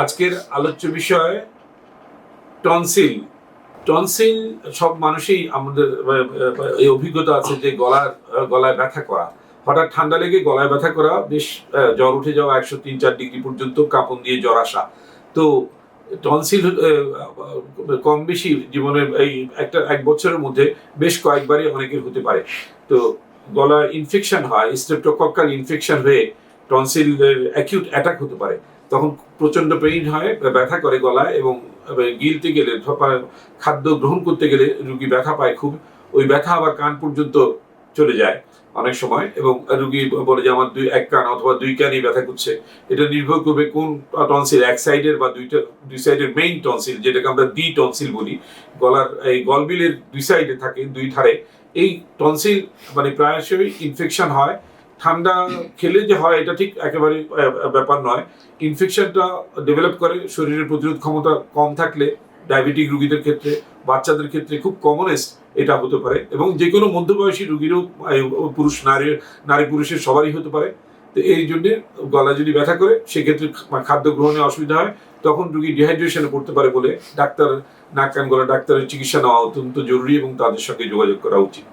আজকের আলোচ্য বিষয় টনসিল। টনসিল সব মানুষই আমাদের এই অভিজ্ঞতা আছে যে গলার গলায় ব্যথা করা। হঠাৎ ঠান্ডা লেগে গলায় ব্যথা করা, বেশ জ্বর উঠে যাওয়া একশো তিন চার ডিগ্রি পর্যন্ত কাঁপন দিয়ে জ্বর আসা। তো টনসিল কম বেশি জীবনে এই একটা, এক বছরের মধ্যে বেশ কয়েকবারই অনেকের হতে পারে। তো গলা ইনফেকশন হয় স্ট্রেপ্টোকক্কাল ইনফেকশন হয়ে টনসিলের অ্যাকিউট অ্যাটাক হতে পারে। তখন প্রচণ্ড পেইন হয়, ব্যথা করে গলায় এবং গিলতে গেলে খাদ্য গ্রহণ করতে গেলে রুগী ব্যথা পায় খুব। ওই ব্যথা আবার কান পর্যন্ত চলে যায় অনেক সময় এবং রুগী বলে যে আমার দুই, এক কান অথবা দুই কানই ব্যথা করছে। এটা নির্ভর করবে কোন টনসিল, এক সাইডের বা দুইটা, দুই সাইডের মেইন টনসিল যেটাকে আমরা দি টনসিল বলি। গলার এই গলবিলের দুই সাইডে থাকে, দুই ধারে। এই টনসিল মানে প্রায়শই ইনফেকশন হয় ঠান্ডা খেলে যে হয়, এটা ঠিক একেবারে ব্যাপার নয়। ইনফেকশনটা ডেভেলপ করে, শরীরের প্রতিরোধ ক্ষমতা কম থাকলে ডায়াবেটিক রুগীদের ক্ষেত্রে, বাচ্চাদের ক্ষেত্রে খুব কমনেস্ট এটা হতে পারে এবং যে কোনো মধ্যবয়সী রুগীরও পুরুষ নারী নারী পুরুষের সবারই হতে পারে। তো এই জন্যে গলা যদি ব্যথা করে, সেক্ষেত্রে খাদ্য গ্রহণে অসুবিধা হয়। তখন রুগী ডিহাইড্রেশনে পড়তে পারে বলে ডাক্তার, নাক, কান গলা ডাক্তারের চিকিৎসা নেওয়া অত্যন্ত জরুরি এবং তাদের সঙ্গে যোগাযোগ করা উচিত।